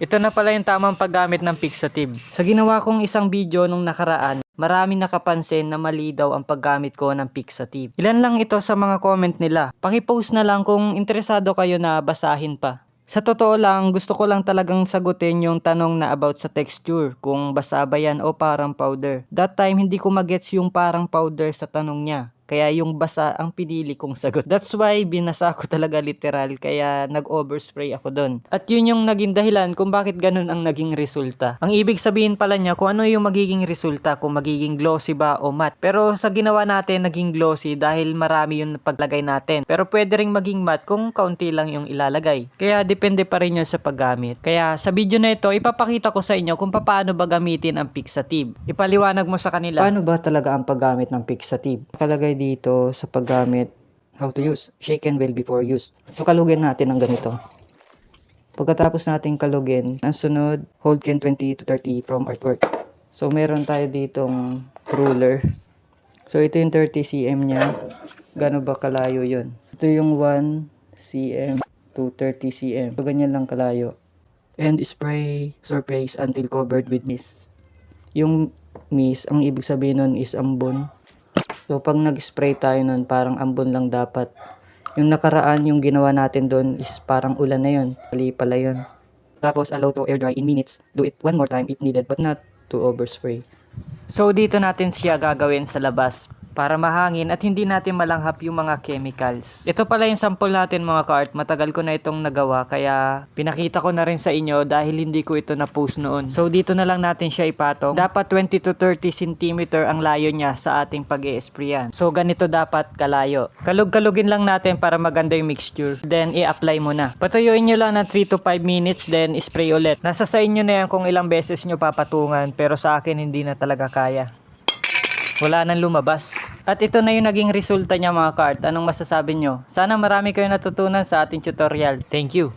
Ito na pala yung tamang paggamit ng fixative. Sa ginawa kong isang video nung nakaraan, marami nakapansin na mali daw ang paggamit ko ng fixative. Ilan lang ito sa mga comment nila. Pakipost na lang kung interesado kayo na basahin pa. Sa totoo lang, gusto ko lang talagang sagutin yung tanong na about sa texture, kung basa ba yan o parang powder. That time, hindi ko magets yung parang powder sa tanong niya. Kaya yung basa ang pinili kong sagot. That's why binasa ko talaga literal kaya nag-overspray ako doon. At yun yung naging dahilan kung bakit ganun ang naging resulta. Ang ibig sabihin pala niya kung ano yung magiging resulta, kung magiging glossy ba o matte. Pero sa ginawa natin naging glossy dahil marami yung paglagay natin. Pero pwede ring maging matte kung kaunti lang yung ilalagay. Kaya depende pa rin yun sa paggamit. Kaya sa video na ito, ipapakita ko sa inyo kung paano ba gamitin ang fixative. Ipaliwanag mo sa kanila. Paano ba talaga ang paggamit ng fixative? Nakalagay dito sa paggamit how to use. Shake and well before use. So kalugin natin ng ganito. Pagkatapos nating kalugin, ang sunod, hold can 20 to 30 from artwork. So meron tayo ditong ruler. So ito yung 30 cm niya. Gano ba kalayo yon? Ito yung 1 cm to 30 cm. So ganyan lang kalayo. And spray surface until covered with mist. Yung mist, ang ibig sabihin nun is ambon. So pag nag-spray tayo nun, parang ambon lang dapat. Yung nakaraan, yung ginawa natin doon is parang ulan na yun. Mali pala yun. Tapos allow to air dry in minutes. Do it one more time if needed but not to overspray. So dito natin siya gagawin sa labas para mahangin at hindi natin malanghap yung mga chemicals. Ito pala yung sample natin mga ka-art. Matagal ko na itong nagawa kaya pinakita ko na rin sa inyo dahil hindi ko ito na-post noon. So dito na lang natin siya ipatong. Dapat 20 to 30 cm ang layo niya sa ating pag sprayan So ganito dapat kalayo. Kalug-kalugin lang natin para maganda yung mixture. Then i-apply mo na. Patuyuin nyo lang ng 3 to 5 minutes then spray ulit. Nasa sa inyo na yan kung ilang beses nyo papatungan pero sa akin hindi na talaga kaya wala nang lumabas. At ito na yung naging resulta niya mga kart. Anong masasabi nyo? Sana marami kayo natutunan sa ating tutorial. Thank you!